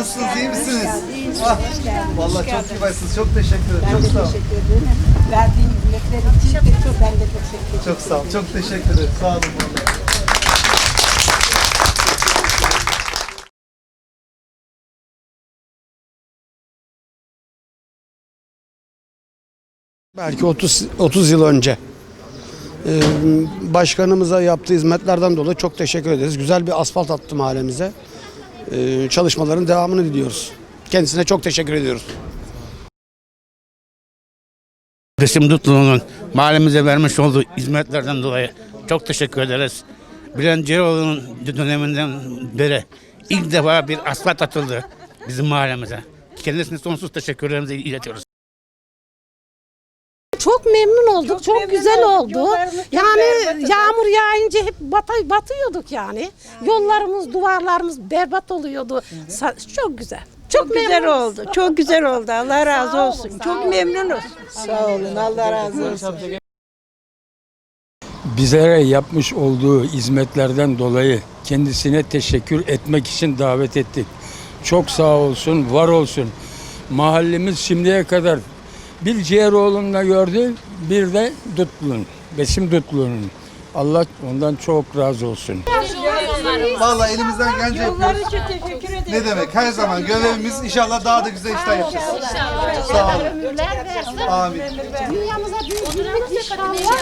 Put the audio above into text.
Nasılsınız, iyi misiniz? Ah, vallahi çok iyi varsınız. Çok teşekkür ederim. Çok sağ olun. Teşekkür ederim. Verdiğin hizmetler için de çok ben de çok teşekkür ederim. Çok sağ olun. Çok teşekkür ederim. Sağ olun vallahi. Belki 30 30 yıl önce. Ee, Başkanımıza yaptığı hizmetlerden dolayı çok teşekkür ederiz. Güzel bir asfalt attı mahallemize. Ee, Çalışmaların devamını diliyoruz. Kendisine çok teşekkür ediyoruz. Resim Dutlu'nun mahallemize vermiş olduğu hizmetlerden dolayı çok teşekkür ederiz. Bülent Ceroğlu'nun döneminden beri ilk defa bir asfalt atıldı bizim mahallemize. Kendisine sonsuz teşekkürlerimizi iletiyoruz. Çok memnun olduk. Çok, memnun güzel olduk. oldu. Yollarımız çok Yani berbat. yağmur yağınca hep batay batıyorduk yani. Yollarımız, duvarlarımız berbat oluyordu. Sa- Çok güzel. Çok, Çok güzel oldu. Çok güzel oldu. Allah razı Sağ olun, olsun. sağ Çok olun. memnunuz. Sağ olun. Allah razı olsun. bizlere yapmış olduğu hizmetlerden dolayı kendisine teşekkür etmek için davet ettik. Çok sağ olsun, var olsun. Mahallemiz şimdiye kadar bir Ciğeroğlu'nda gördü, bir de Dutlu'nun, Besim Dutlu'nun. Allah ondan çok razı olsun. Vallahi elimizden gelince yapıyoruz. Ne demek? Her zaman görevimiz inşallah daha da güzel işler yapacağız. Sağ olun. Amin. Dünyamıza bir birlik inşallah.